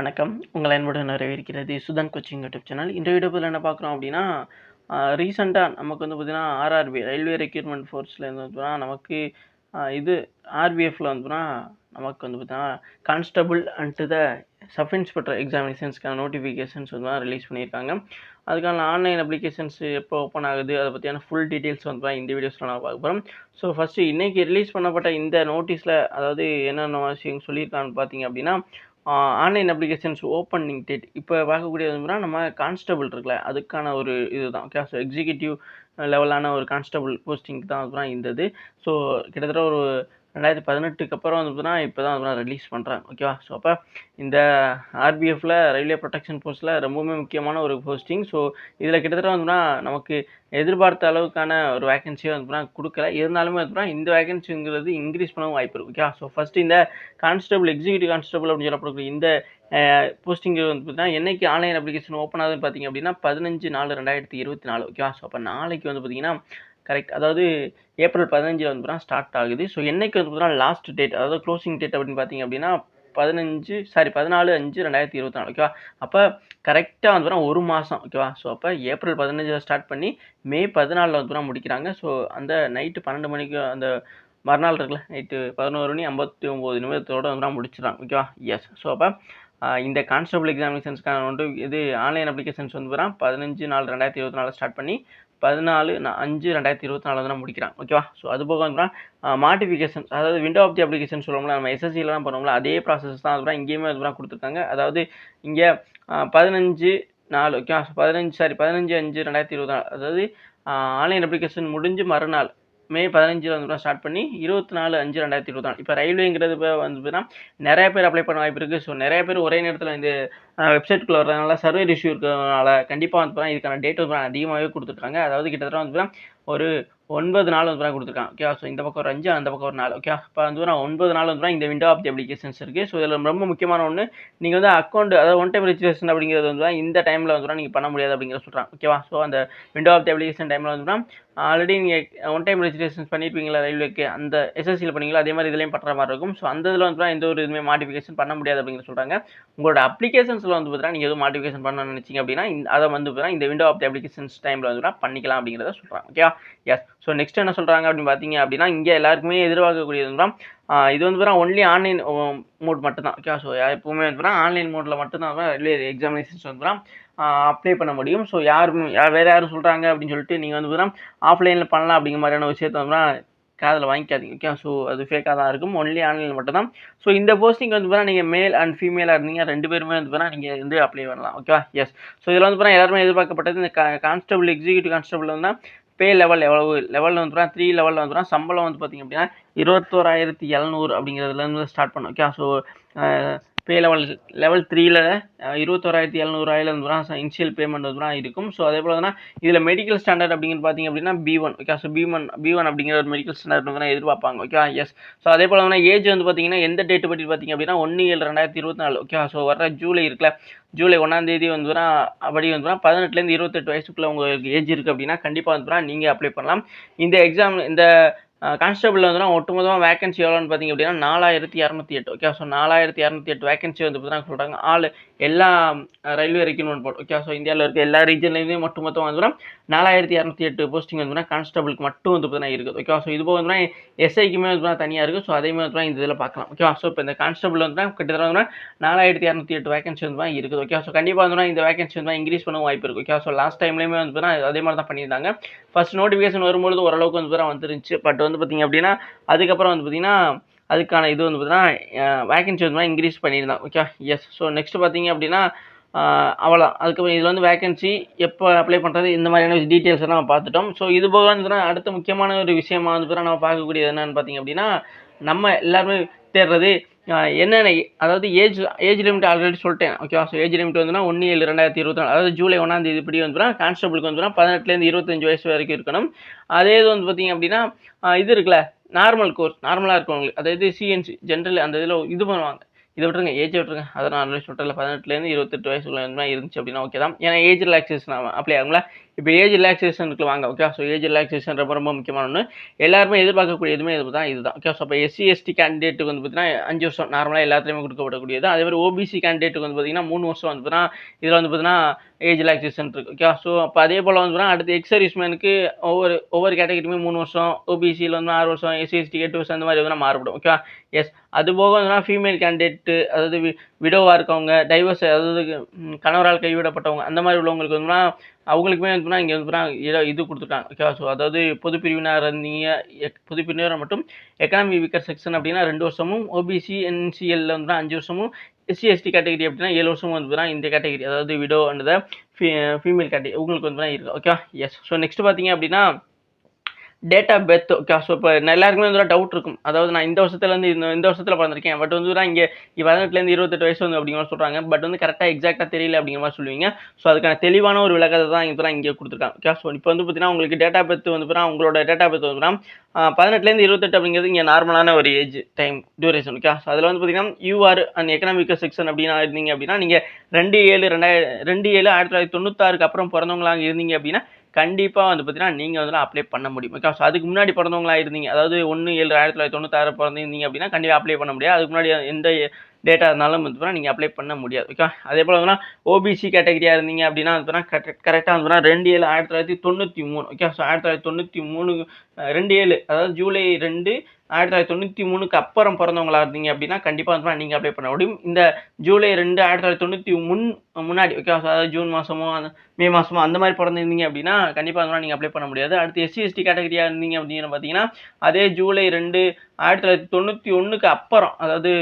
வணக்கம். உங்கள் அன்புடன் வரவேற்கிறது சுதன் கோச்சிங் யூடியூப் சேனல். இந்த வீடியோவில் என்ன பார்க்குறோம் அப்படின்னா ரீசெண்டாக நமக்கு வந்து பார்த்திங்கன்னா ஆர்ஆர்பி ரயில்வே ரெக்யூர்மெண்ட் ஃபோர்ஸ்லேருந்து வந்து பார்த்தீங்கன்னா நமக்கு இது ஆர்பிஎஃப்ல வந்து நமக்கு வந்து பார்த்தீங்கன்னா constable and the sub inspector எக்ஸாமினேஷன்ஸ்க்கான notifications வந்து ரிலீஸ் பண்ணியிருக்காங்க. அதுக்கான ஆன்லைன் அப்ளிகேஷன்ஸ் எப்போ ஓப்பன் ஆகுது அதை பற்றியான ஃபுல் டீட்டெயில்ஸ் வந்து பார்த்தீங்கன்னா இந்த வீடியோஸில் நான் பார்க்க போகிறோம் ஸோ ஃபஸ்ட்டு இன்றைக்கி ரிலீஸ் பண்ணப்பட்ட இந்த நோட்டீஸில் அதாவது என்னென்ன விஷயம் சொல்லியிருக்கான்னு பார்த்தீங்க அப்படின்னா ஆன்லைன் அப்ளிகேஷன்ஸ் ஓப்பனிங் டேட் இப்போ பார்க்கக்கூடியது வந்து நம்ம கான்ஸ்டபிள் இருக்குல்ல அதுக்கான ஒரு இதுதான். ஓகே ஸோ எக்ஸிக்யூட்டிவ் லெவலான ஒரு கான்ஸ்டபிள் போஸ்டிங் தான் வந்து இந்த இது. ஸோ கிட்டத்தட்ட ஒரு ரெண்டாயிரத்தி பதினெட்டுக்கு அப்புறம் வந்து பார்த்தீங்கன்னா இப்போ தான் வந்து ரிலீஸ் பண்ணுறாங்க ஓகேவா ஸோ அப்போ இந்த ஆர்பிஎஃப்ல ரயில்வே ப்ரொடெக்ஷன் ஃபோர்ஸில் ரொம்பவுமே முக்கியமான ஒரு போஸ்டிங் ஸோ இதில் கிட்டத்தட்ட வந்துன்னா நமக்கு எதிர்பார்த்த அளவுக்கான ஒரு வேகன்சியை வந்து கொடுக்கல. இருந்தாலுமே வந்து இந்த வேகன்சிங்கிறது இன்க்ரீஸ் பண்ணவும் வாய்ப்பு இருக்குது ஓகேவா ஸோ ஃபஸ்ட்டு இந்த கான்ஸ்டபிள் எக்ஸிக்யூட்டிவ் கான்ஸ்டபிள் அப்படின்னு சொல்லப்படக்கூடிய இந்த போஸ்டிங் வந்து பார்த்தீங்கன்னா என்றைக்கு ஆன்லைன் அப்ளிகேஷன் ஓப்பன் ஆகுதுன்னு பார்த்தீங்க அப்படின்னா பதினஞ்சு நாலு ரெண்டாயிரத்தி இருபத்தி நாலு. ஓகேவா ஸோ அப்போ நாளைக்கு வந்து பார்த்தீங்கன்னா கரெக்ட் அதாவது ஏப்ரல் பதினஞ்சில் வந்து ஸ்டார்ட் ஆகுது. ஸோ என்னைக்கு வந்து பார்த்தீங்கன்னா லாஸ்ட் டேட் அதாவது க்ளோசிங் டேட் அப்படின்னு பார்த்தீங்க அப்படின்னா பதினஞ்சு சாரி பதினாலு அஞ்சு ரெண்டாயிரத்தி இருபத்தி நாலு ஓகேவா அப்போ கரெக்டாக வந்து ஒரு மாதம் ஓகேவா ஸோ அப்போ ஏப்ரல் பதினஞ்சில் ஸ்டார்ட் பண்ணி மே பதினாலில் வந்து முடிக்கிறாங்க. ஸோ அந்த நைட்டு பன்னெண்டு மணிக்கு அந்த மறுநாள் இருக்குல்ல நைட்டு பதினோரு மணி ஐம்பத்தி ஒம்பது நிமிடத்தோட வந்து முடிச்சிடறாங்க ஓகேவா எஸ் ஸோ அப்போ இந்த கான்ஸ்டபிள் எக்ஸாமினேஷன்ஸ்க்கான வந்து இது ஆன்லைன் அப்ளிகேஷன்ஸ் வந்து பதினஞ்சு நாலு ரெண்டாயிரத்தி இருபத்தி நாலு ஸ்டார்ட் பண்ணி பதினாலு அஞ்சு ரெண்டாயிரத்தி இருபத்தி நாலு தான் முடிக்கிறான். ஓகேவா ஸோ அது போக வந்து மாட்டிஃபிகேஷன் அதாவது விண்டோ ஆஃப் தி அப்ளிகேஷன் சொல்லுவோம்ல நம்ம எஸ்எஸ்சிலாம் பண்ணுவோம்ல அதே ப்ராசஸ் தான் அதுதான் இங்கேயுமே அதுதான் கொடுத்துருக்காங்க. அதாவது இங்கே பதினஞ்சு நாலு ஓகேவா பதினஞ்சு சாரி பதினஞ்சு அஞ்சு ரெண்டாயிரத்தி இருபத்தி நாலு அதாவது ஆன்லைன் அப்ளிகேஷன் முடிஞ்சு மறுநாள் மே பதினஞ்சில் வந்து ஸ்டார்ட் பண்ணி இருபத்தி நாலு அஞ்சு ரெண்டாயிரத்தி இருபத்தி நாலு. இப்போ ரயில்வேங்கிறது இப்போ வந்து நிறைய பேர் அப்ளை பண்ண வாய்ப்பு இருக்குது ஸோ நிறைய பேர் ஒரே நேரத்தில் இந்த வெப்சைட்டுக்குள்ளே வரதுனால சர்வே இஷ்யூ இருக்கிறதுனால கண்டிப்பாக வந்து இதுக்கான டேட் வந்து அதிகமாகவே கொடுத்துருக்காங்க அதாவது கிட்டத்தட்ட வந்து ஒரு ஒன்பது நாள் வந்து கொடுத்துருக்காங்க. ஓகே ஸோ இந்த பக்கம் ஒரு அஞ்சு அந்த பக்கம் ஒரு நாள் ஓகே இப்போ வந்து நான் ஒன்பது நாள் வந்து இந்த விண்டோ ஆஃப் தி அப்ளிகேஷன்ஸ் இருக்குது ஸோ இதில் ரொம்ப முக்கியமான ஒன்று நீங்கள் வந்து அக்கௌண்ட் அதாவது ஒன் டைம் ரெஜிஸ்ட்ரேஷன் அப்படிங்கிறது வந்து இந்த டைமில் வந்து நீங்கள் பண்ண முடியாது அப்படிங்கிற சொல்கிறாங்க ஓகேவா ஸோ அந்த விண்டோ ஆஃப் தி அப்ளிகேஷன் டைமில் வந்து ஆல்ரெடி நீங்கள் ஒன் டைம் ரெஜிஸ்ட்ரேஷன் பண்ணியிருப்பீங்களா ரயில்வேக்கு அந்த எஸ்எஸ்சியில் பண்ணீங்களா? அதே மாதிரி இதுலேயும் பண்ணுற மாதிரி இருக்கும். ஸோ அந்த இதில் வந்து எந்த ஒரு இதுவுமே மாடிஃபிகேஷன் பண்ண முடியாது அப்படிங்கிற சொல்கிறாங்க உங்களோட அப்ளிகேஷன்ஸில் வந்து பார்த்தீங்கன்னா நீங்கள் எதுவும் மாடிஃபிகேஷன் பண்ண நினச்சிங்க அப்படின்னா இந்த அதை வந்து பார்த்தீங்கன்னா இந்த விண்டோ ஆஃப் தி அப்ளிகேஷன்ஸ் டைமில் வந்து பண்ணிக்கலாம் அப்படிங்கிறத சொல்கிறாங்க ஓகேவா எஸ் ஸோ நெக்ஸ்ட் என்ன சொல்கிறாங்க அப்படின்னு பார்த்தீங்க அப்படின்னா இங்கே எல்லாருக்குமே எதிர்பார்க்கக்கூடியது இது வந்து பார்த்தா ஒன்லி ஆன்லைன் மோட் மட்டும்தான். ஓகே ஸோ எப்பவுமே வந்து பார்த்தீங்கன்னா ஆன்லைன் மோடில் மட்டும்தான் ரயில்வே எக்ஸாமினேஷன்ஸ் வந்து அப்ளை பண்ண முடியும். ஸோ யாரும் வேறு யாரும் சொல்கிறாங்க அப்படின்னு சொல்லிட்டு நீங்கள் வந்து பார்த்தீங்கன்னா ஆஃப்லைனில் பண்ணலாம் அப்படிங்கிற மாதிரியான விஷயத்த வந்து காதில் வாங்கிக்காதீங்க ஓகே ஸோ அது ஃபேக்காக தான் இருக்கும். ஒன்லி ஆன்லைனில் மட்டும்தான். ஸோ இந்த போஸ்டிங் வந்து பார்த்தா நீங்கள் மேல் அண்ட் ஃபீமேலாக இருந்தீங்க ரெண்டு பேருமே வந்து பார்த்தா நீங்கள் வந்து அப்ளை பண்ணலாம் ஓகேவா எஸ் ஸோ இதில் வந்து பார்த்தா எல்லாருமே எதிர்பார்க்கப்பட்டது இந்த கான்ஸ்டபிள் எக்ஸிக்யூட்டிவ் கான்ஸ்டபிள் வந்து பே லெவல் எவ்வளவு? லெவலில் வந்துடும் த்ரீ லெவலில் வந்து சம்பளம் வந்து பார்த்திங்க அப்படின்னா இருபத்தோராயிரத்தி எழுநூறு அப்படிங்கிறதுலேருந்து ஸ்டார்ட் பண்ணும் okay so pay level level த்ரீயில் இருபத்தோராயிரத்தி எழுநூறுவாயில் வந்து இனிஷியல் பேமெண்ட் வந்து இருக்கும். ஸோ அதே போல் தான் இதில் மெடிக்கல் ஸ்டாண்டர்ட் அப்படிங்கிறது பார்த்திங்க அப்படின்னா P one okay so P one P one அப்படிங்கிற ஒரு மெடிக்கல் ஸ்டாண்டர்ட் வந்து எதிர்பார்ப்பாங்க ஓகே எஸ் ஸோ அதே போல் வந்து ஏஜ் வந்து பார்த்திங்கன்னா எந்த டேட் பற்றி பார்த்திங்க அப்படின்னா ஒன்று ஏழு ரெண்டாயிரத்தி இருபத்தி நாலு ஓகே ஸோ வர ஜூலை இருக்குல்ல ஜூலை ஒன்றாந்தேதி வந்து அப்படி வந்து பதினெட்டுலேருந்து இருபத்தெட்டு வயசுக்குள்ளே உங்களுக்கு ஏஜ் இருக்குது அப்படின்னா கண்டிப்பாக வந்து நீங்கள் அப்ளை பண்ணலாம். இந்த எக்ஸாம் இந்த கான்ஸ்டபிள் வந்து ஒட்டுமொத்தமாக வேகன்சி எவ்வளோன்னு பார்த்தீங்க அப்படின்னா நாலாயிரத்தி இரநூத்தி எட்டு. ஓகே ஸோ நாலாயிரத்தி இரநூத்தி எட்டு வேகன்சி வந்து பார்த்தீங்கன்னா சொல்கிறாங்க ஆள் எல்லா railway requirement board okay so இந்தியாவில் இருக்க எல்லா ரீஜன்லேயுமே மட்டும் மொத்தம் வந்துன்னா நாலாயிரத்தி இரநூத்தி எட்டு போஸ்டிங் வந்துன்னா கான்ஸ்டபிளுக்கு மட்டும் வந்து பார்த்தீங்கன்னா இருக்குது. ஓகே ஸோ இது போக வந்து எஸ்ஐக்குமே வந்து தனியாக இருக்குது ஸோ அதே மாதிரி இந்த இதில் பார்க்கலாம். ஓகே ஸோ இப்போ இந்த கான்ஸ்டபிள் வந்து கிட்டத்தட்ட வந்து நாலாயிரத்தி இரநூத்தி எட்டு வேகன்சி வந்து இருக்குது. ஓகே ஸோ கண்டிப்பாக வந்து இந்த வேகன்சி வந்து இன்க்ரீஸ் பண்ண வாய்ப்பு இருக்குது ஓகே ஸோ லாஸ்ட் டைம்லேயுமே வந்து அதே மாதிரி தான் பண்ணியிருந்தாங்க. ஃபர்ஸ்ட் நோட்டிஃபிகேஷன் வரும்பொழுது ஓரளவுக்கு வந்து வந்துருந்துச்சு. பட் வந்து பார்த்திங்க அப்படின்னா அதுக்கப்புறம் வந்து பார்த்திங்கன்னா அதுக்கான இது வந்து பார்த்தீங்கன்னா வேகன்சி வந்து இன்க்ரீஸ் பண்ணியிருந்தான். ஓகே எஸ் ஸோ நெக்ஸ்ட் பார்த்தீங்க அப்படின்னா அவ்வளோ அதுக்கப்புறம் இதில் வந்து வேகன்சி எப்போ அப்ளை பண்ணுறது இந்த மாதிரியான டீட்டெயில்ஸ் எல்லாம் நம்ம பார்த்துட்டோம். ஸோ இது போக வந்து அடுத்த முக்கியமான ஒரு விஷயமா வந்து நம்ம பார்க்கக்கூடியது என்னென்னு பார்த்தீங்க அப்படின்னா நம்ம எல்லாருமே தேடுறது என்னென்ன அதாவது ஏஜ் ஏஜ் லிமிட் ஆல்ரெடி சொல்லிட்டேன். ஓகேவா ஸோ ஏஜ் லிமிட் வந்துன்னா ஒன்று ஏழு ரெண்டாயிரத்தி இருபத்தி நாலு. அதாவது ஜூலை ஒன்றாம் தேதி இப்படி வந்துன்னா கான்ஸ்டபிளுக்கு வந்துன்னா பதினெட்டுலேருந்து இருபத்தஞ்சு வயசு வரைக்கும் இருக்கணும். அதே இது வந்து பார்த்திங்க அப்படின்னா இது இருக்குல்ல நார்மல் கோர்ஸ் நார்மலாக இருக்கவங்களுக்கு அதாவது சிஎன்சி ஜென்ரல் அந்த இதில் இது பண்ணுவாங்க. இதை விட்டுருங்க ஏஜ் விட்டுருங்க. அதை நான் ஆல்ரெடி சொல்கிறேன் பதினெட்டுலேருந்து இருபத்தெட்டு வயசுக்குள்ள இருந்துச்சு அப்படின்னா ஓகே தான். ஏன்னா ஏஜ் ரிலாக்ஸேஷன் அப்ளை ஆகுங்களா இப்போ ஏஜ் ரிலாக்ஸேஷனுக்கு வாங்க ஓகே ஸோ ஏஜ் ரிலாக்ஸேஷன் ரொம்ப ரொம்ப முக்கியமான ஒன்று எல்லாருமே எதிர்பார்க்கக்கூடிய எதுவுமே இது தான் இதுதான். ஓகே ஸோ இப்போ எஸ்சி எஸ்டி கேண்டிடேட்டுக்கு வந்து பார்த்தீங்கன்னா அஞ்சு வருஷம் நார்மலாக எல்லாத்துலேயுமே கொடுக்கப்படக்கூடியது. அதே மாதிரி ஓபிசி கேண்டிடேட்டுக்கு வந்து பார்த்தீங்கன்னா மூணு வருஷம் வந்து பார்த்தீங்கன்னா இதில் வந்து பார்த்தீங்கன்னா ஏஜ் ரிலாக்ஸேஷன் இருக்குது ஓகே ஸோ அப்போ அதே போல் வந்து பார்த்தீங்கன்னா அடுத்து எக்ஸர்வீஸ்மேனுக்கு ஒவ்வொரு ஒவ்வொரு கேட்டகரியுமே மூணு வருஷம் ஓபிசியில் வந்து ஆறு வருஷம் எஸ்சி எஸ்டி எட்டு வருஷம் அந்த மாதிரி வந்து மாறுபடும் ஓகே எஸ் அது போக வந்து ஃபீமேல் கேண்டிடேட்டு அதாவது விடோவாக இருக்கவங்க டைவர்ஸ் அதாவது கணவரால் கைவிடப்பட்டவங்க அந்த மாதிரி உள்ளவங்களுக்கு வந்துன்னா அவங்களுக்குமே வந்து இங்கே வந்து இது கொடுத்துட்டாங்க. ஓகே ஸோ அதாவது பொது இருந்தீங்க எக்- பொது பிரிவினர் மட்டும் எக்கனாமி வீக்கர் செக்ஷன் அப்படின்னா ரெண்டு வருஷமும் ஓபிசி என்சிஎல்ல வந்து அஞ்சு வருஷமும் எஸ்சி எஸ்டி கேட்டகரி அப்படின்னா ஏழு வருஷமும் வந்து இந்த கேட்டகரி அதாவது விடோ அண்ட் ஃபீமேல் கேட்டகரி உங்களுக்கு வந்து இருக்குது ஓகேவா ஓகே எஸ் ஸோ நெக்ஸ்ட் பார்த்தீங்க அப்படின்னா date of birth okay so இப்போ எல்லாருக்குமே வந்து டவுட் இருக்கும். அதாவது நான் இந்த வருஷத்துலேருந்து இந்த இந்த வருஷத்தில் பிறந்திருக்கேன். பட் வந்து நான் இங்கே பதினெட்டுலேருந்து இருபத்தெட்டு வயசு வந்து அப்படிங்கிற மாதிரி சொல்கிறாங்க பட் வந்து கரெக்டாக எக்ஸாக்டாக தெரியல அப்படிங்கிற மாதிரி சொல்லுவீங்க. ஸோ அதுக்கான தெளிவான ஒரு விளக்கத்தை தான் இங்கே தான் இங்கே கொடுத்துருக்காங்க ஓகே ஸோ இப்போ வந்து பார்த்தீங்கன்னா உங்களுக்கு டேட் ஆஃப் வந்து பார்த்தீங்கன்னா உங்களோட டேட் ஆஃப் வந்து பதினெட்டுலேருந்து இருபத்தெட்டு அப்படிங்கிறது இங்கே நார்மலான ஒரு age time duration okay so அதில் வந்து பார்த்தீங்கன்னா யூஆர் அண்ட் எக்கனாமிக் செக்ஷன் அப்படின்னா இருந்தீங்க அப்படின்னா நீங்கள் ரெண்டு ஏழு ரெண்டாயிரம் ரெண்டு ஏழு ஆயிரத்தி தொள்ளாயிரத்தி தொண்ணூத்தாறுக்கு அப்புறம் பிறந்தவங்களாக இருந்தீங்க அப்படின்னா கண்டிப்பாக வந்து பார்த்தீங்கன்னா நீங்கள் வந்து அப்ளை பண்ண முடியும். பிகாஸ் அதுக்கு முன்னாடி பிறந்தவங்களா இருந்தீங்க. அதாவது ஒன்று ஏழு ஆயிரத்தி தொள்ளாயிரத்தி தொண்ணூத்தாறு பிறந்திருந்தீங்க அப்படின்னா கண்டிப்பாக அப்ளை பண்ண முடியாது. அதுக்கு முன்னாடி எந்த டேட்டா இருந்தாலும் வந்து நீங்கள் அப்ளை பண்ண முடியாது. ஓகே அதே போல் வந்து ஓபிசி கேட்டகரியாக இருந்தீங்க அப்படின்னா வந்து கரெக்ட் கரெக்டாக வந்து ரெண்டு ஏழு ஆயிரத்தி தொள்ளாயிரத்தி தொண்ணூற்றி மூணு. ஓகே ஸோ ஆயிரத்தி தொள்ளாயிரத்தி தொண்ணூற்றி மூணு ரெண்டு ஏழு அதாவது ஜூலை ரெண்டு ஆயிரத்தி தொள்ளாயிரத்தி தொண்ணூற்றி மூணுக்கு அப்புறம் பிறந்தவங்களா இருந்தீங்க அப்படின்னா கண்டிப்பாக வந்து நீங்கள் அப்ளை பண்ண முடியும். இந்த ஜூலை ரெண்டு ஆயிரத்தி தொள்ளாயிரத்தி தொண்ணூற்றி முன் முன்னாடி ஓகே அதாவது ஜூன் மாதமோ அந்த மே மாதமோ அந்த மாதிரி பிறந்திருந்தீங்க அப்படின்னா கண்டிப்பாக வந்து நீங்கள் அப்ளை பண்ண முடியாது. அடுத்து எஸ்சி எஸ்டி கேட்டகரியாக இருந்தீங்க அப்படின்னு பார்த்தீங்கன்னா அதே ஜூலை ரெண்டு ஆயிரத்தி தொள்ளாயிரத்தி தொண்ணூற்றி ஒன்றுக்கு அப்புறம் அதாவது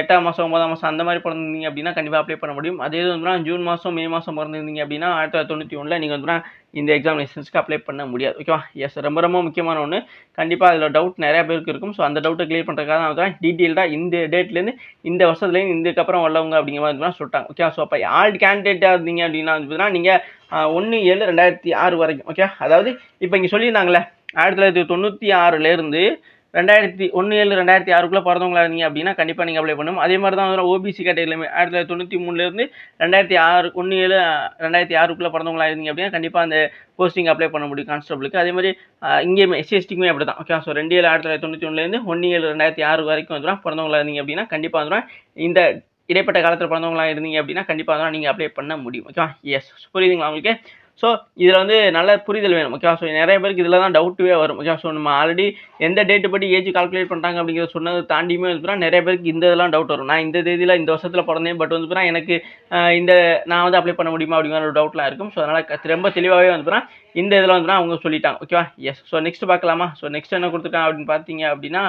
எட்டாம் மாதம் ஒன்பதாம் மாதம் அந்த மாதிரி பிறந்திருந்தீங்க அப்படின்னா கண்டிப்பாக அப்ளை பண்ண முடியும். அதே இது வந்து ஜூன் மாதம் மே மாதம் பிறந்திருந்தீங்க அப்படின்னா ஆயிரத்தி தொள்ளாயிரத்தி தொண்ணூற்றி ஒன்றில் நீங்கள் வந்து இந்த எக்ஸாமினேஷன்ஸ்க்கு அப்ளை பண்ண முடியாது. ஓகேவா எஸ் ரொம்ப ரொம்ப முக்கியமான ஒன்று கண்டிப்பாக அதில் டவுட் நிறைய பேருக்கு இருக்கும். ஸோ அந்த டவுட்டை கிளியர் பண்ணுறதுக்காக நான் வந்து டீட்டெயில்டாக இந்த டேட்லேருந்து இந்த வருஷத்துலேருந்து இதுக்கப்புறம் உள்ளவங்க அப்படிங்கிற மாதிரி சொல்லிட்டாங்க. ஓகே ஸோ அப்போ ஆல் கேண்டிடேட்டாக இருந்தீங்க அப்படின்னா நீங்கள் ஒன்று ஏழு ரெண்டாயிரத்தி ஆறு வரைக்கும். ஓகே அதாவது இப்போ இங்கே சொல்லியிருந்தாங்களே ஆயிரத்தி தொள்ளாயிரத்தி தொண்ணூற்றி ஆறுலேருந்து ரெண்டாயிரத்தி ஒன்று ஏழு ரெண்டாயிரத்தி ஆறுக்குள்ளே பிறந்தவங்களா இருந்தீங்க அப்படின்னா கண்டிப்பாக நீங்கள் அப்ளை பண்ணணும். அதே மாதிரி தான் வந்து ஓபிசி கேட்டகரியிலுமே ஆயிரத்தி தொள்ளாயிரத்தி தொண்ணூற்றி மூணுலேருந்து ரெண்டாயிரத்தி ஆறு ஒன்று ஏழு ரெண்டாயிரத்தி ஆறுக்குள்ளே பிறந்தவங்களா இருந்தீங்க அப்படின்னா கண்டிப்பாக அந்த போஸ்டிங் அப்ளை பண்ண முடியும் கான்ஸ்டபிளுக்கு அதே மாதிரி இங்கேயுமே எஸ்சிஎஸ்டிக்குமே அப்படி தான் ஓகே ஸோ ரெண்டு ஏழு ஆயிரத்தி தொள்ளாயிரத்தி தொண்ணூற்றி ஒன்றுலேருந்து ஒன்று ஏழு ரெண்டாயிரத்தி ஆறு வரைக்கும் வந்துடும் பிறந்தவங்களா இருந்தீங்க அப்படின்னா கண்டிப்பாக வந்துடும் இந்த இடைப்பட்ட காலத்தில் பிறந்தவங்களா இருந்தீங்க அப்படின்னா கண்டிப்பாக தான் நீங்கள் அப்ளை பண்ண முடியும். ஓகேவா எஸ் புரியுதுங்களா உங்களுக்கு? ஸோ இதில் வந்து நல்ல புரிதல் வேணும் ஓகேவா ஸோ நிறைய பேருக்கு இதில் தான் டவுட்டுவே வரும் ஓகேவா ஸோ நம்ம ஆல்ரெடி எந்த டேட்டு படி ஏஜ் கால்குலேட் பண்ணுறாங்க அப்படிங்கிறத சொன்னது தாண்டியுமே வந்து நிறைய பேருக்கு இந்த இதெல்லாம் டவுட் வரும். நான் இந்த தேதியில் இந்த வருஷத்தில் பிறந்தேன் பட் வந்து எனக்கு இந்த நான் வந்து அப்ளை பண்ண முடியுமா அப்படிங்கிற ஒரு டவுட்லாம் இருக்கும். ஸோ அதனால் ரொம்ப தெளிவாகவே வந்து இந்த இதில் வந்து அவங்க சொல்லிட்டாங்க ஓகேவா எஸ் ஸோ நெக்ஸ்ட் பார்க்கலாமா? ஸோ நெக்ஸ்ட் என்ன கொடுத்துருக்காங்க அப்படின்னு பார்த்தீங்க அப்படின்னா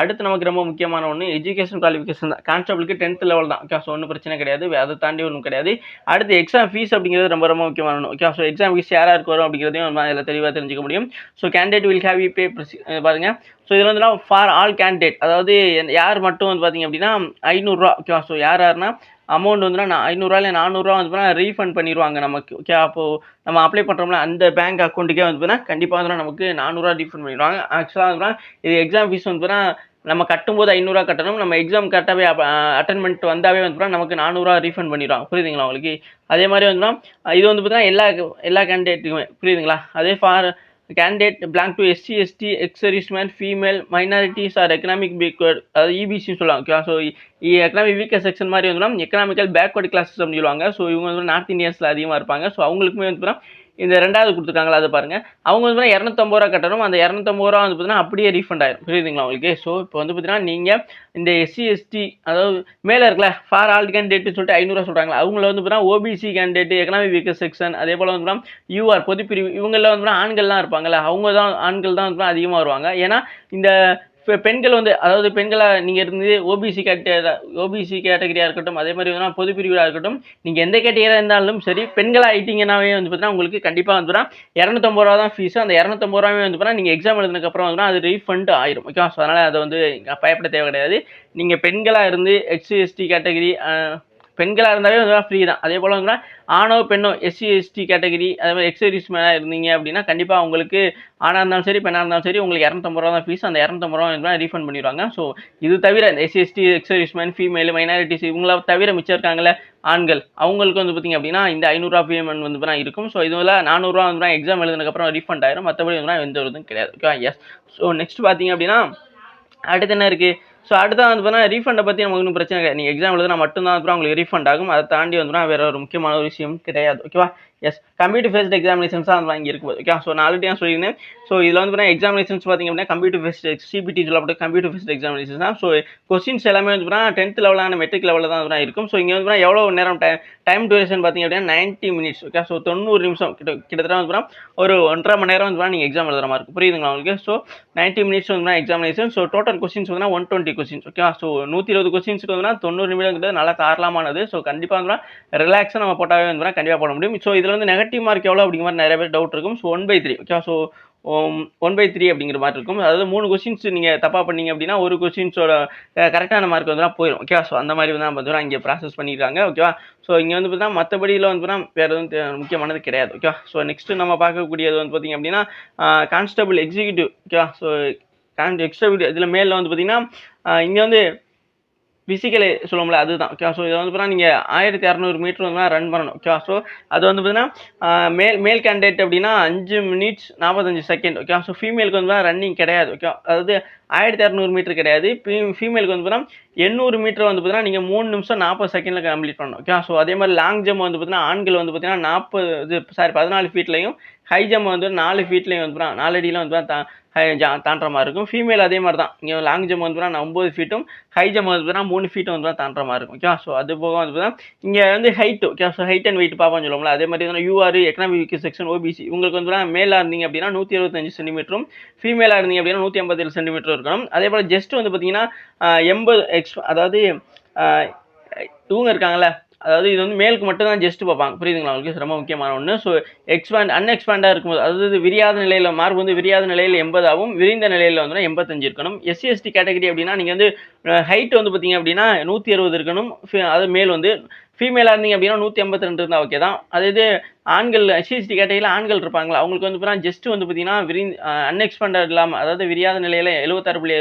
அடுத்து நமக்கு ரொம்ப முக்கியமான ஒன்று எஜுகேஷன் குவாலிஃபிகேஷன் தான். கான்ஸ்டபிளுக்கு டென்த் லெவல் தான். ஓகே ஸோ ஒன்றும் பிரச்சனை கிடையாது. அதை தாண்டி ஒன்றும் கிடையாது. அடுத்து எக்ஸாம் ஃபீஸ் அப்படிங்கிறது ரொம்ப ரொம்ப முக்கியமான ஒன்று ஓகே ஸோ எக்ஸாம் ஃபீஸ் யாராக இருக்கு வரும் அப்படிங்கிறதையும் நம்ம அதில் தெளிவாக தெரிஞ்சுக்க முடியும். So candidate will have you pay பாருங்க. ஸோ இதில் வந்து ஃபார் ஆல் கேண்டிடேட் அதாவது யார் மட்டும் வந்து பார்த்தீங்க அப்படின்னா ஐநூறுரூவா ஓகேவா ஸோ யார் யாருன்னா அமௌண்ட் வந்துன்னா நான் ஐநூறுரூவா இல்லை நானூறுரூவா வந்து பார்த்தீங்கன்னா ரீஃபண்ட் பண்ணிடுவாங்க நமக்கு. ஓகே அப்போது நம்ம அப்ளை பண்ணுறோம்ல அந்த பேங்க் அக்கௌண்ட்டுக்கே வந்து கண்டிப்பாக வந்து நமக்கு நானூறுரூவா ரீஃபண்ட் பண்ணிடுவாங்க. ஆக்சுவலாக வந்து இது எக்ஸாம் ஃபீஸ் வந்து பார்த்தீங்கன்னா நம்ம கட்டும்போது ஐநூறுரூவா கட்டணும். நம்ம எக்ஸாம் கரெக்டாகவே அட்டன் பண்ணிட்டு வந்தாவே வந்து நமக்கு நானூறுரூவா ரீஃபண்ட் பண்ணிடுவாங்க. புரியுதுங்களா உங்களுக்கு? அதே மாதிரி வந்து இது வந்து பார்த்தீங்கன்னா எல்லா எல்லா கேண்டிடேட்டுக்குமே புரியுதுங்களா? அதே for candidate blank to SC ST ex serviceman female minorities or economic backward அதாவது இபிசின்னு சொல்லுவாங்க okay so economic weaker section மாதிரி வந்து எக்கனாமிக்கல் பேக்வர்ட் கிளாஸஸ் அப்படின்னு சொல்லுவாங்க. ஸோ இவங்க வந்து நார்த் இந்தியன்ஸில் அதிகமாக இருப்பாங்க. ஸோ அவங்களுக்குமே வந்து இந்த ரெண்டாவது கொடுத்துருக்காங்களா அதை பாருங்க. அவங்க வந்து பார்த்தீங்கன்னா இரநூத்தம்பது ரூபா கட்டணும். அந்த இரநூத்தம்பது ரூபா வந்து பார்த்தீங்கன்னா அப்படியே ரீஃபண்ட் ஆயிரும். புரியுதுங்களா உங்களுக்கு? ஸோ இப்போ வந்து பார்த்தீங்கன்னா நீங்கள் இந்த எஸ்சி எஸ்டி அதாவது மேலே இருக்கல ஃபார் ஆல் கேண்டிடேட்னு சொல்லிட்டு ஐநூறுரூவா சொல்கிறாங்களா அவங்கள வந்து பார்த்தீங்கன்னா OBC candidate economic weaker section அதே போல் வந்து பார்த்தீங்கன்னா யூஆர் பொதுப்பிரிவு இவங்களில் வந்து பார்த்தீங்கன்னா ஆண்கள்லாம் இருப்பாங்கல்ல அவங்க தான் ஆண்கள் தான் வந்து அதிகமாக வருவாங்க. ஏன்னா இந்த இப்போ பெண்கள் வந்து அதாவது பெண்களாக நீங்கள் இருந்து ஓபிசி கேட்ட ஓபிசி கேட்டகரியாக இருக்கட்டும் அதே மாதிரி வந்து பொது பிரிவாக இருக்கட்டும் நீங்கள் எந்த கேட்டகரியாக இருந்தாலும் சரி பெண்களாக ஆயிட்டீங்கன்னாவே வந்து பார்த்தீங்கன்னா உங்களுக்கு கண்டிப்பாக வந்து இரநூத்தம்பது ரூபா தான் ஃபீஸ் அந்த இரநூத்தம்பது ரூபாவே வந்து பார்த்தீங்கன்னா நீங்கள் எக்ஸாம் எழுதுனதுக்கப்புறம் வந்து அது ரீஃபண்ட் ஆயிரும். ஓகேவா ஸோ அதனால் அதை வந்து பயப்பட தேவை கிடையாது. நீங்கள் பெண்களாக இருந்து எஸ்சி எஸ்டி கேட்டகரி பெண்களாக இருந்தாலே வந்து ஃப்ரீ தான். அதே போல் வந்துன்னா ஆணோ பெண்ணோ எஸ்சி எஸ்டி கேட்டகரி அதே மாதிரி எக்ஸர்வீஸ் மேனாக இருந்தீங்க அப்படின்னா கண்டிப்பாக உங்களுக்கு ஆணாக இருந்தாலும் சரி பெண்ணாக இருந்தாலும் சரி உங்களுக்கு இரநூத்தம்பது ரூபா தான் ஃபீஸ் அந்த இரநூத்தம்பது ரூபா வந்து ரீஃபண்ட் பண்ணிடுவாங்க. ஸோ இது தவிர இந்த SC ST ex service man female minorities இவங்கள தவிர மிச்சம் இருக்காங்களே ஆண்கள் அவங்களுக்கு வந்து பார்த்திங்க அப்படின்னா இந்த ஐநூறுரூவா பேமெண்ட் வந்து தான் இருக்கும். ஸோ இதில் நானூறுரூவா வந்து எக்ஸாம் எழுதுனதுக்கப்புறம் ரீஃபண்ட் ஆயிரும். மற்றபடி வந்து எந்த ஒரு இதுவும் கிடையாது. ஓகே எஸ் ஸோ நெக்ஸ்ட் பார்த்தீங்க அப்படின்னா அடுத்து என்ன இருக்குது ஸோ அடுத்தது வந்து பார்த்தீங்கன்னா ரீஃபண்டை பற்றி நமக்கு ஒன்றும் பிரச்சனை கிடையாது. நீங்கள் எக்ஸாம் எழுதுனா மட்டும்தான் அப்புறம் உங்களுக்கு ரீஃபண்ட் ஆகும். அதை தாண்டி வந்து வேற ஒரு முக்கியமான ஒரு விஷயம் கிடையாது. ஓகேவா எஸ் கம்ப்யூட்டர் ஃபேஸ்ட் எக்ஸாமினேஷன்ஸ் தான் வாங்கி இங்கே இருக்குது ஓகே ஸோ நான் ஆல்ரெடி நான் சொல்லியிருந்தேன் ஸோ இதில் வந்து பார்த்தீங்கன்னா எக்ஸாமினேஷன்ஸ் பார்த்திங்க அப்படின்னா கம்ப்யூட்டர் ஃபேஸ்ட் சிபிடி சொல்லப்பட்ட கம்ப்யூட்டர் ஃபேஸ்ட் எக்ஸாமினேஷன் தான் ஸோ கொஸ்டின்ஸ் எல்லாமே வந்து பார்த்தீங்கன்னா டென்த் லெவலான மெட்ரிக் லெவலில் தான் வந்து இருக்கும் ஸோ இங்கே வந்து எவ்வளோ நேரம் டைம் டைம் டூரேஷன் பார்த்திங்க அப்படின்னா நைன்ட்டி மினிட்ஸ் ஓகே ஸோ தொண்ணூறு நிமிஷம் கிட்ட கிட்டத்தட்ட வந்து ஒரு ஒன்றரை மணி நேரம் வந்து நீங்கள் எக்ஸாம் எழுதுற மாதிரி இருக்கும் புரியுதுங்களா உங்களுக்கு ஸோ நைன்ட்டி மினிட்ஸ் வந்து எக்ஸாமினேஷன் ஸோ டோட்டல் கொஸ்டின்ஸ் வந்து one twenty questions okay so நூற்றி இருபது கொஸ்டின்ஸ்க்கு வந்து தொண்ணூறு நிமிடங்கிறது நல்லா தாராளமானது ஸோ கண்டிப்பாக வந்து ரிலாக்ஸாக நம்ம போட்டாவே வந்து கண்டிப்பாக போட முடியும் ஸோ இது இதில் வந்து நெகட்டிவ் மார்க் எவ்வளோ அப்படிங்கிற மாதிரி நிறைய பேர் டவுட் இருக்கும். So one by three okay so one by three அப்படிங்கிற மாதிரி இருக்கும். அதாவது மூணு கொஸ்டின்ஸ் நீங்கள் தப்பாக பண்ணீங்க அப்படின்னா ஒரு கொஸ்டின்ஸோட கரெக்டான மார்க் வந்து போயிடும் ஓகேவா ஸோ அந்த மாதிரி வந்து பார்த்தீங்கன்னா இங்கே ப்ராசஸ் பண்ணியிருக்காங்க ஓகேவா ஸோ இங்கே வந்து பார்த்தீங்கன்னா மற்றபடியில் வந்து பார்த்தீங்கன்னா வேறு எதுவும் முக்கியமானது கிடையாது. ஓகேவா ஸோ நெக்ஸ்ட்டு நம்ம பார்க்கக்கூடியது வந்து பார்த்தீங்க அப்படின்னா கான்ஸ்டபிள் எக்ஸிக்யூட்டிவ் ஓகேவா ஸோ கான் எக்ஸ்ட்ரா இதில் மேலில் வந்து பார்த்திங்கன்னா இங்கே வந்து ஃபிசிக்கலி சொல்லுவோம்ல அதுதான். ஓகே ஸோ இதை வந்து பார்த்தீங்கன்னா நீங்கள் ஆயிரத்தி இரநூறு மீட்ரு வந்து ரன் பண்ணணும். ஓகே ஸோ அது வந்து பார்த்தீங்கன்னா மேல் மேல் கேண்டிடேட் அப்படின்னா அஞ்சு மினிட்ஸ் நாற்பத்தஞ்சு செகண்ட் ஓகே ஸோ ஃபீமேலுக்கு வந்து ரன்னிங் கிடையாது. ஓகே அதாவது ஆயிரத்தி இரநூறு மீட்ரு கிடையாது. ஃபீமேலுக்கு வந்து பார்த்தீங்கன்னா எண்ணூறு மீட்டர் வந்து பார்த்தீங்கன்னா நீங்கள் மூணு நிமிஷம் நாற்பது செகண்டில் கம்ப்ளீட் பண்ணணும். ஓகே ஸோ அதே மாதிரி லாங் ஜம்ப் வந்து பார்த்தீங்கன்னா ஆண்கள் வந்து பார்த்தீங்கன்னா நாற்பது இது சாரி பதினாலு ஃபீட்லையும் ஹை ஜம்ப் வந்து நாலு ஃபீட்லையும் வந்து நாலு அடியில் வந்து தா தாண்டுற மாதிரி இருக்கும். ஃபீமேல் அதே மாதிரி தான். இங்கே லாங் ஜம்ப் வந்து நான் ஒம்பது ஃபீட்டும் ஹை ஜம்ப் வந்து பார்த்தீங்கன்னா மூணு ஃபீட்டும் வந்து தாண்டுற மாதிரி இருக்கும். ஓகேவா ஸோ அது போக வந்து பார்த்தீங்கன்னா இங்கே வந்து height okay so height and weight பார்ப்போம் சொல்லுவோம்ல அதே மாதிரி வந்து யூஆர் எக்கனாமிக் செக்ஷன் ஓபிசி உங்களுக்கு வந்து மேலாக இருந்தீங்க அப்படின்னா நூற்றி இருபத்தஞ்சு சென்டிமீட்டரும் ஃபீமேலாக இருந்தீங்க அப்படின்னா நூற்றி ஐம்பத்தேழு சென்டிமீட்டர் இருக்கணும். அதே போல் ஜஸ்ட் வந்து பார்த்தீங்கன்னா எண்பது எக்ஸ் அதாவது இவங்க இருக்காங்கல்ல அதாவது இது வந்து மேலுக்கு மட்டும் தான் ஜஸ்ட் பார்ப்பாங்க. புரியுதுங்களா? உங்களுக்கு? ரொம்ப முக்கியமான ஒன்று ஸோ எக்ஸ்பேண்ட் அன்எக்ஸ்பேண்டாக இருக்கும்போது அதாவது விரியாத நிலையில் மார்க் வந்து விரியாத நிலையில் எண்பதாகவும் விரிந்த நிலையில் வந்து எண்பத்தஞ்சு இருக்கணும். எஸ்சி எஸ்டி கேட்டகரி அப்படின்னா நீங்கள் வந்து ஹைட் வந்து பார்த்தீங்க அப்படின்னா நூற்றி அறுபது இருக்கணும். அது மேல் வந்து ஃபீமேலாக இருந்தீங்க அப்படின்னா நூற்றி ஐம்பத்தி ரெண்டு இருந்தால் ஓகே தான். அதே இது ஆண்கள் எஸ்சிஎஸ்டி கேட்டகரியில் ஆண்கள் இருப்பாங்களா? அவங்களுக்கு வந்து பார்த்தீங்கன்னா ஜஸ்ட் வந்து பார்த்தீங்கன்னா விரி அன்எக்ஸ்பேண்டட் இல்லாமல் அதாவது விரியாத நிலையில் எழுபத்தாறு புள்ளி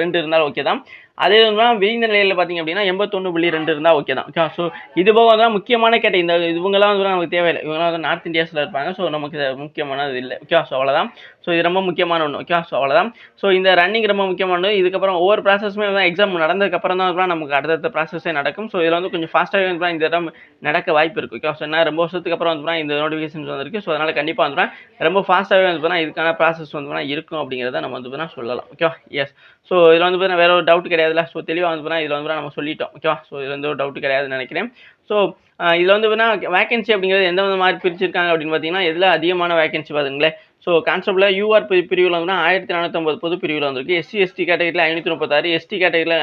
ரெண்டு இருந்தாலும் ஓகே தான். அதே வந்து விரிந்த நிலையில் பார்த்தீங்க அப்படின்னா எண்பத்தொன்று புள்ளி ரெண்டு இருந்தால் ஓகே தான். ஓகே ஸோ இது போக வந்து முக்கியமான கேட்ட இந்த இவங்கெல்லாம் வந்து நமக்கு தேவையில்லை. இவங்கெல்லாம் வந்து நார்த் இந்தியாஸில் இருப்பாங்க. ஸோ நமக்கு முக்கியமானது இல்லை. ஓகே ஸோ அவ்வளோதான் ஸோ இது ரொம்ப முக்கியமான ஒன்று ஓகேவா ஸோ அவ்வளோதான் ஸோ இந்த ரன்னிங் ரொம்ப முக்கியமானது இதுக்கப்புறம் ஒவ்வொரு ப்ராசஸுமே வந்து எக்ஸாம் நடந்ததுக்கப்புறம் தான் நமக்கு அடுத்தடுத்த ப்ராசஸே நடக்கும் ஸோ இதில் வந்து கொஞ்சம் ஃபாஸ்ட்டாகவே வந்து இந்த இடம் நடக்க வாய்ப்பு இருக்குது ஓகே ஸோ என்ன ரொம்ப வருஷத்துக்கு அப்புறம் வந்து இந்த நோட்டிஃபிகேஷன்ஸ் வந்திருக்கு ஸோ அதனால் கண்டிப்பாக வந்து ரொம்ப ஃபாஸ்ட்டாகவே வந்து இதுக்கான ப்ராசஸ் வந்து இருக்கும் அப்படிங்கிறத நம்ம வந்து சொல்லலாம் ஓகேவா எஸ் ஸோ இதில் வந்து பார்த்தீங்கன்னா வேற ஒரு டவுட் கிடையாதுல ஸோ தெளிவாக வந்து இதில் வந்து நம்ம சொல்லிட்டோம் ஓகேவா ஸோ இதில் வந்து ஒரு டவுட் கிடையாதுன்னு நினைக்கிறேன் ஸோ இதில் வந்து பார்த்தீங்கன்னா வேகன்சி அப்படிங்கிறது எந்த மாதிரி பிரிச்சிருக்காங்க அப்படின்னு பார்த்தீங்கன்னா எதில் அதிகமான வேகன்சி பாருங்களேன் ஸோ கான்ஸ்டபிளில் யூஆர் பிரிவில் வந்துன்னா ஆயிரத்தி நானூற்றம்பது பொது பிரிவில் வந்திருக்கு. எஸ்சி எஸ்டி கேட்டகரியில் ஐநூற்றி முப்பத்தாறு எஸ்டி கேட்டகரியில்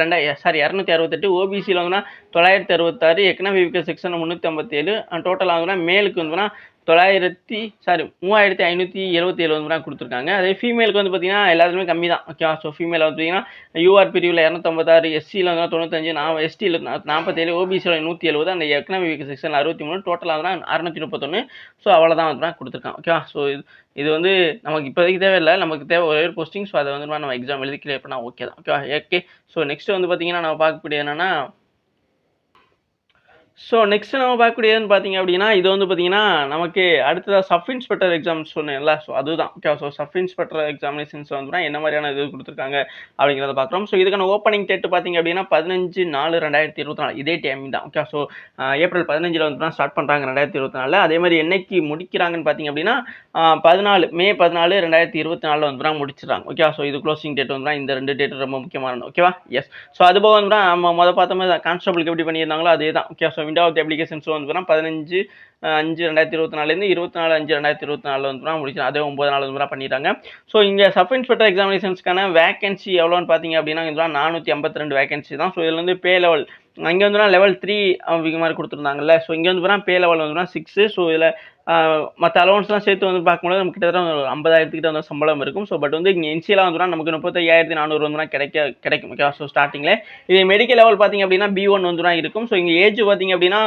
ரெண்டா சாரி இரநூத்தி அறுபத்தெட்டு ஓபிசியில் வந்துன்னா தொள்ளாயிரத்தி அறுபத்தாறு எக்கனாமிக் செக்ஷன் முந்நூற்றி ஐம்பத்தேழு டோட்டலாக வந்துன்னா மேலுக்கு வந்துன்னா தொள்ளாயிரத்தி சாரி மூவாயிரத்தி ஐநூற்றி எழுபத்தி ஏழு வந்து கொடுத்துருக்காங்க. அதே ஃபீமேலுக்கு வந்து பார்த்தீங்கன்னா எல்லாத்துலேயுமே கம்மி தான் ஓகேவா ஸோ ஃபீமேல் வந்து பார்த்தீங்கன்னா யூஆர் பிரிவில் இரநூத்தம்பத்தாறு எஸ்சியில் வந்து தொண்ணூத்தஞ்சு நான் எஸ்டியில் நாற்பத்தேழு ஓபிசியில் நூற்றி எழுபது அந்த எக்கனாமிக் செக்ஷன் அறுபத்தி மூணு டோட்டலாக தான் அறுநூற்றி முப்பத்தொன்று ஸோ அவ்வளோதான் வந்து கொடுத்துருக்கான் ஓகேவா ஸோ இது இது வந்து நமக்கு இப்போதைக்கு தேவையில்லை. நமக்கு தேவை ஒரே ஒரு போஸ்டிங் ஸோ அதை வந்து நம்ம எக்ஸாம் எழுதி கிளியர் பண்ணால் ஓகே தான். ஓகே ஓகே ஸோ நெக்ஸ்ட் வந்து பார்த்தீங்கன்னா நம்ம பார்க்கக்கூடிய என்னென்னா ஸோ நெக்ஸ்ட் நம்ம பார்க்கக்கூடியதுன்னு பார்த்தீங்க அப்படின்னா இது வந்து பார்த்தீங்கன்னா நமக்கு அடுத்ததாக சப் இன்ஸ்பெக்டர் எக்ஸாம் சொன்னேன்ல. ஸோ அதுதான். Okay so sub inspector examinations வந்து என்ன மாதிரியான இது கொடுத்துருக்காங்க அப்படிங்கிறத பார்க்குறோம். ஸோ இதுக்கான ஓப்பனிங் டேட் பார்த்தீங்க அப்படின்னா பதினஞ்சு நாலு ரெண்டாயிரத்தி இருபத்தி நாலு. இதே டைம் தான். ஓகே ஸோ ஏப்ரல் பதினஞ்சில் வந்து தான் ஸ்டார்ட் பண்ணுறாங்க ரெண்டாயிரத்தி இருபத்தி நாலு அதே மாதிரி என்னைக்கு முடிக்கிறாங்கன்னு பார்த்தீங்க அப்படின்னா பதினாலு மே பதினாலு ரெண்டாயிரத்தி இருபத்தி நாலில் வந்து தான் முடிச்சிடறாங்க. ஓகே ஸோ இது க்ளோசிங் டேட் வந்து இந்த ரெண்டு டேட் ரொம்ப முக்கியமான. ஓகேவா எஸ் ஸோ அது போக வந்து நம்ம மொதல் பார்த்த மாதிரி கான்ஸ்டபிளுக்கு எப்படி பண்ணியிருந்தாங்களோ அதே தான். Okay so window of applications வந்து பார்த்தா பதினஞ்சு அஞ்சு ரெண்டாயிரத்தி இருபத்தி நாலுலேருந்து இருபத்தி நாலு அஞ்சு ரெண்டாயிரத்தி இருபத்தி நாலு வந்து முடிச்சு அதே ஒம்பது நாள் வந்து பண்ணிட்டாங்க ஸோ இங்கே சப் இன்ஸ்பெக்டர் எக்ஸாமினேஷன்ஸ்க்கான வேகன்சி எவ்வளோன்னு பார்த்தீங்க அப்படின்னா இதெல்லாம் நானூற்றி ஐம்பத்தி ரெண்டு வேகன்சி தான். ஸோ இதில் வந்து பே லெவல் அங்கே வந்து லெவல் த்ரீ அப்படிங்கிற மாதிரி கொடுத்துருந்தாங்கல்ல. ஸோ இங்கே வந்து பே லெவல் வந்து சிக்ஸு ஸோ இதில் மற்ற அலவன்ஸ்லாம் சேர்த்து வந்து பார்க்கும்போது நமக்கு கிட்டத்தட்ட ஒரு ஐம்பதாயிரத்துக்கிட்ட வந்து சம்பளம் இருக்கும். ஸோ பட் வந்து இங்கே இன்சியலாக வந்துனா நமக்கு முப்பத்தையாயிரத்தி நானூறு வந்துனா கிடைக்க கிடைக்கும். ஓகேவா ஸோ ஸ்டார்டிங்கில் இது மெடிக்கல் லெவல் பார்த்தீங்க அப்படின்னா பி ஒன் வந்துனா இருக்கும். ஸோ இங்கே ஏஜ் பார்த்திங்க அப்படின்னா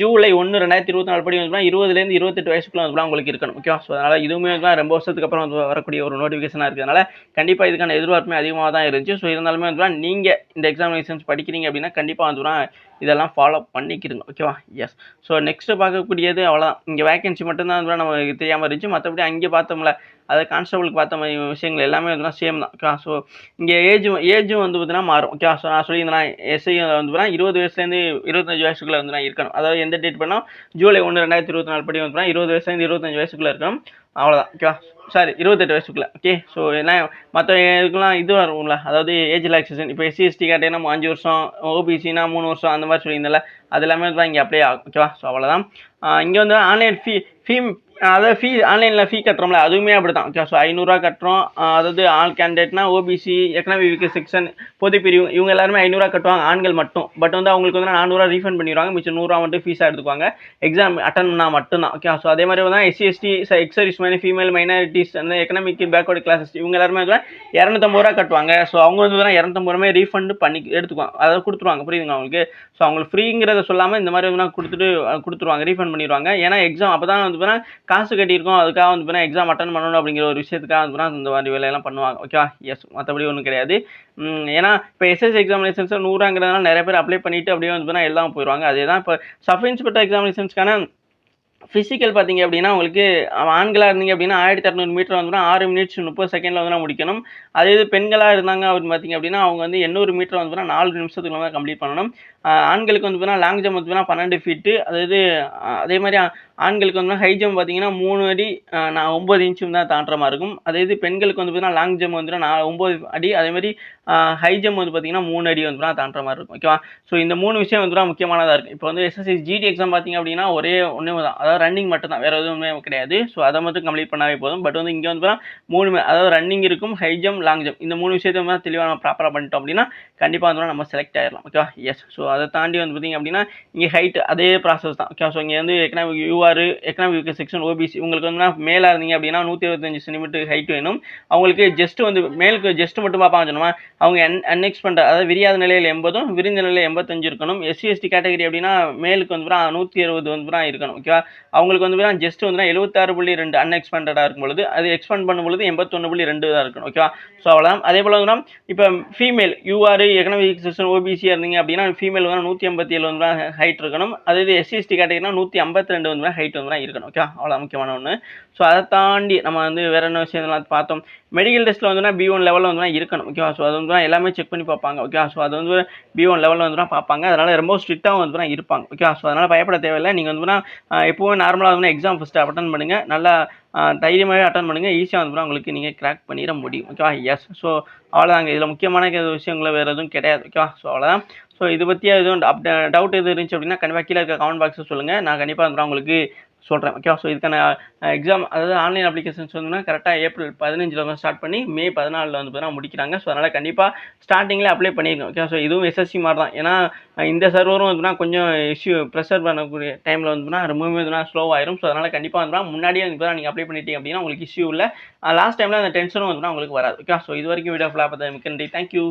ஜூலை ஒன்று ரெண்டாயிரத்தி இருபத்தி நாலு படி வந்துனா இருபதுலேருந்து இருபத்தெட்டு வயசுக்குள்ள வந்துனா உங்களுக்கு இருக்கணும். ஓகேவா ஸோ அதனால் இதுவுமே வந்து ரொம்ப வருஷத்துக்கு அப்புறம் வந்து வரக்கூடிய ஒரு நோட்டிஃபிகேஷனாக இருக்கிறதுனால கண்டிப்பாக இதுக்கான எதிர்பார்ப்புமே அதிகமாக தான் இருந்துச்சு. ஸோ இருந்தாலுமே வந்து நீங்கள் இந்த எக்ஸாமினேஷன்ஸ் படிக்கிறீங்க அப்படின்னா கண்டிப்பாக வந்துனா இதெல்லாம் ஃபாலோ பண்ணிக்கிடுங்க. ஓகேவா எஸ் ஸோ நெக்ஸ்ட்டு பார்க்கக்கூடியது அவ்வளோதான் இங்கே வேகன்சி மட்டும்தான் வந்து நமக்கு தெரியாமல் இருந்துச்சு. மற்றபடி அங்கே பார்த்தோம்ல. அதை கான்ஸ்டபிளுக்கு பார்த்த மாதிரி விஷயங்கள் எல்லாமே வந்து சேம் தான். ஓகேவா ஸோ இங்கே ஏஜ் ஏஜும் வந்து பார்த்தீங்கன்னா மாறும். ஓகே ஸோ நான் சொல்லியிருந்தேன் எஸ்ஐ வந்து பார்த்தா இருபது வயசுலேருந்து இருபத்தஞ்சு வயசுக்குள்ளே வந்து நான் இருக்கணும். அதாவது எந்த டேட் பண்ணால் ஜூலை ஒன்று ரெண்டாயிரத்தி இருபத்தி நாலு படி வந்து இருபது வயசுலேருந்து இருபத்தஞ்சு வயசுக்குள்ளே இருக்கணும். அவ்வளோதான் ஓகேவா சாரி இருபத்தெட்டு வயசுக்குள்ளே ஓகே ஸோ என்ன மற்ற இதுக்கெலாம் இது வரும்ல அதாவது ஏஜ் ரிலாக்ஸேஷன் இப்போ எஸ்சி எஸ்டி கேட்டீங்கன்னா அஞ்சு வருஷம் ஓபிசினா மூணு வருஷம் அந்த மாதிரி சொல்லியிருந்தல அது எல்லாமே தான் இங்கே அப்ளை ஆகும் ஓகேவா ஸோ அவ்வளோதான் இங்கே வந்து ஆன்லைன் ஃபீ ஃபீம் அதாவது ஃபீ ஆன்லைனில் ஃபீ கட்டுறோம்ல அதுவுமே அப்படி தான் ஓகே ஸோ ஐநூறுரூவா கட்டுறோம் அதாவது ஆல் கேண்டிடேட்னா ஓபிசி எக்கனாமி வீக்கு செக்ஷன் பொது பிரிவு இவங்க எல்லாருமே ஐநூறுரூவா கட்டுவாங்க ஆண்கள் மட்டும். பட் வந்து அவங்களுக்கு வந்து நானூறுரூவா ரீஃபண்ட் பண்ணிடுவாங்க மிச்சம் நூறுரூவா மட்டும் ஃபீஸாக எடுத்துக்குவாங்க. எக்ஸாம் அட்டன் பண்ணால் மட்டும்தான் ஓகே ஸோ அதே மாதிரி வந்து எஸ்சி எஸ்டி எக்ஸரிஸ் மாதிரி ஃபீமேல் மைனாரிட்டிஸ் அந்த எக்கனாமிக் பேக்வர்டு கிளாஸஸ் இவங்க எல்லாருமே வந்து இரநூத்தம்பது ரூபா கட்டுவாங்க. ஸோ அவங்க வந்து தான் இரநூத்தம்பது ரூபாய் ரீஃபண்ட் பண்ணி எடுத்துக்குவாங்க. அதாவது கொடுத்துருவாங்க புரியுதுங்க அவங்களுக்கு ஸோ அவங்களுக்கு ஃப்ரீங்கிறத சொல்லாமல் இந்த மாதிரி வந்து கொடுத்துட்டு கொடுத்துருவாங்க ரீஃபண்ட் பண்ணிடுவாங்க. ஏன்னா எக்ஸாம் அப்போ தான் வந்து காசு கட்டியிருக்கோம் அதுக்காக வந்து பார்த்தீங்கன்னா எக்ஸாம் அட்டன் பண்ணணும் அப்படிங்கிற ஒரு விஷயத்துக்காக வந்து பார்த்தீங்கன்னா இந்த மாதிரி வேலையெல்லாம் பண்ணுவாங்க. ஓகேவா எஸ் மற்றபடி ஒன்றும் கிடையாது. ஏன்னா இப்போ எஸ்எஸ் எக்ஸாமினேஷன்ஸ் நூறாங்கிறதுனால நிறைய பேர் அப்ளை பண்ணிட்டு அப்படியே வந்து பார்த்தீங்கன்னா எல்லாம் போயிடுவாங்க அதே தான் இப்போ சப் இன்ஸ்பெக்டர் எக்ஸாமினேஷன்ஸ்க்கான ஃபிசிக்கல் பார்த்தீங்க அப்படின்னா உங்களுக்கு ஆண்களாக இருந்தீங்க அப்படின்னா ஆயிரத்தி இரநூறு மீட்டர் வந்து ஆறு மினிட்ஸ் முப்பது செகண்டில் வந்து முடிக்கணும். அதே இது பெண்களாக இருந்தாங்க அப்படின்னு பார்த்தீங்க அப்படின்னா அவங்க வந்து எண்ணூறு மீட்டர் வந்துன்னா நாலு நிமிஷத்துக்குள்ள தான் கம்ப்ளீட் பண்ணணும். ஆண்களுக்கு வந்து பார்த்தீங்கன்னா லாங் ஜம்ப் வந்து பார்த்தீங்கன்னா பன்னெண்டு ஃபீட்டு அதாவது அதே மாதிரி ஆண்களுக்கு வந்து ஹை ஜம்ப் பார்த்தீங்கன்னா மூணு அடி நான் ஒம்பது இன்ச்சும் தான் தாண்டுற மாதிரி இருக்கும் அதே இது பெண்களுக்கு வந்து பார்த்தீங்கன்னா லாங் ஜம்ப் வந்து நான் ஒம்பது அடி அதே மாதிரி ஹை ஜம்ப் வந்து பார்த்தீங்கன்னா மூணு அடி வந்து பார்த்தீங்கன்னா தாண்டுற மாதிரி இருக்கும் ஓகேவா ஸோ இந்த மூணு விஷயம் வந்து முக்கியமானதாக இருக்கும் இப்போ வந்து எஸ்எஸ்சி ஜிடி எக்ஸாம் பார்த்தீங்க அப்படின்னா ஒரே ஒன்றே தான் அதாவது ரன்னிங் மட்டும் தான் வேறு எதுவுமே கிடையாது ஸோ அதை மட்டும் கம்ப்ளீட் பண்ணாவே போதும் பட் வந்து இங்கே வந்து பார்த்தீங்கன்னா மூணு அதாவது ரன்னிங் இருக்கும் ஹை ஜம்ப் லாங் ஜம்ப் இந்த மூணு விஷயத்தை வந்து தெளிவாக நம்ம ப்ராப்பராக பண்ணிட்டோம் அப்படின்னா கண்டிப்பாக வந்து நம்ம செலக்ட் ஆயிடலாம் ஓகேவா எஸ் ஸோ அதை தாண்டி வந்து பார்த்திங்க அப்படின்னா இங்கே ஹைட் அதே ப்ராசஸ் தான். ஓகே ஸோ இங்கே வந்து economic UR economic section OBC உங்களுக்கு வந்து மேலே இருந்தீங்க அப்படின்னா நூற்றி இருபத்தஞ்சு சென்டிமீட்டர் ஹைட் வேணும். அவங்களுக்கு ஜஸ்ட் வந்து மேலுக்கு ஜஸ்ட் மட்டும் பார்ப்பாங்க சொன்னோமா அவங்க அன் அன்எக்ஸ் பண்ணுற அதாவது விரியாத நிலையில் எண்பதும் விரிந்த நிலையில் எண்பத்தஞ்சு இருக்கணும். எஸ்சி எஸ்டி கேட்டகரி அப்படின்னா மேலுக்கு வந்து நூற்றி அறுபது வந்து பார்த்தா இருக்கணும். ஓகேவா அவங்களுக்கு வந்து பார்த்தா ஜஸ்ட் வந்து எழுபத்தாறு புள்ளி ரெண்டு அன்எக்ஸ்பெண்டடாக இருக்கும் பொழுது அது எக்ஸ்பெண்ட் பண்ணும் பொழுது எண்பத்தொன்று புள்ளி ரெண்டு தான் இருக்கணும். ஓகேவா ஸோ அவ்வளோதான் அதே போல் வந்து இப்போ ஃபீமேல் யூஆர் எக்கனாமிக் செக்ஷன் ஓபிசியாக இருந்தீங்க அப்படின்னா ஃபீமேல் வந்து நூற்றி ஐம்பத்தி ஏழு வந்து ஹைட் இருக்கணும். அது இது எஸ்சிஎஸ்டி கேட்டகரினா நூற்றி ஐம்பத்தி ரெண்டு வந்து ஹைட் வந்து இருக்கணும். ஓகே அவ்வளோ முக்கியமான ஒன்று ஸோ அதை தாண்டி நம்ம வந்து வேற என்ன விஷயம்லாம் பார்த்தோம்? மெடிக்கல் டெஸ்ட்டில் வந்து பி ஒன் லெவலில் வந்து இருக்கணும். ஓகேவா ஸோ அது வந்து எல்லாமே செக் பண்ணி பார்ப்பாங்க. ஓகேவா ஸோ அது வந்து பி ஒன் லெவலில் வந்து பார்ப்பாங்க. அதனால் ரொம்ப ஸ்ட்ரிக்டாகவும் வந்து இருப்பாங்க. ஓகே ஸோ அதனால் பயப்பட தேவையில்லை. நீங்கள் வந்துன்னா எப்போவும் நார்மலாக வந்து எக்ஸாம் ஃபஸ்ட்டு அட்டன் பண்ணுங்கள் நல்லா தைரியமாகவே அட்டன் பண்ணுங்கள் ஈஸியாக வந்து உங்களுக்கு நீங்கள் கிராக் பண்ணிட முடியும். ஓகேவா எஸ் ஸோ அவ்வளோதாங்க இதில் முக்கியமான விஷயங்கள வேறு எதுவும் கிடையாது. ஓகேவா ஸோ அவ்வளோதான் ஸோ இது பற்றி எதுவும் அப் டவுட் எது இருந்துச்சு அப்படின்னா கண்டிப்பாக கீழே இருக்க கமெண்ட் பாக்ஸில் சொல்லுங்கள் நான் கண்டிப்பாக வந்து உங்களுக்கு சொல்கிறேன் ஓகேவா ஸோ இதுக்கான எக்ஸாம் அதாவது ஆன்லைன் அப்ளிகேஷன்ஸ் வந்து கரெக்டாக ஏப்ரல் பதினஞ்சில் வந்து ஸ்டார்ட் பண்ணி மே பதினாலில் வந்து பார்த்தீங்கன்னா முடிக்கிறாங்க. ஸோ அதனால் கண்டிப்பாக ஸ்டார்டிங்கில் அப்ளை பண்ணியிருக்கோம் ஓகே ஸோ இதுவும் எஸ்எஸ்சி மாதிரி தான். ஏன்னா இந்த சர்வரும் வந்துனா கொஞ்சம் இஷ்யூ ப்ரெஷர் பண்ணக்கூடிய டைமில் வந்துனா ரொம்பவே வந்துனா ஸ்லோ ஆயிரும். ஸோ அதனால் கண்டிப்பாக வந்துனா முன்னாடியே வந்து நீங்கள் அப்ளை பண்ணிட்டீங்க அப்படின்னா உங்களுக்கு இஷ்யூ இல்லை. லாஸ்ட் டைமில் அந்த டென்ஷனும் வந்துனா உங்களுக்கு வராது. ஓகே ஸோ இது வரைக்கும் வீடியோ ஃபுல்லாக பார்த்தா மிக்க நன்றி. தேங்க்யூ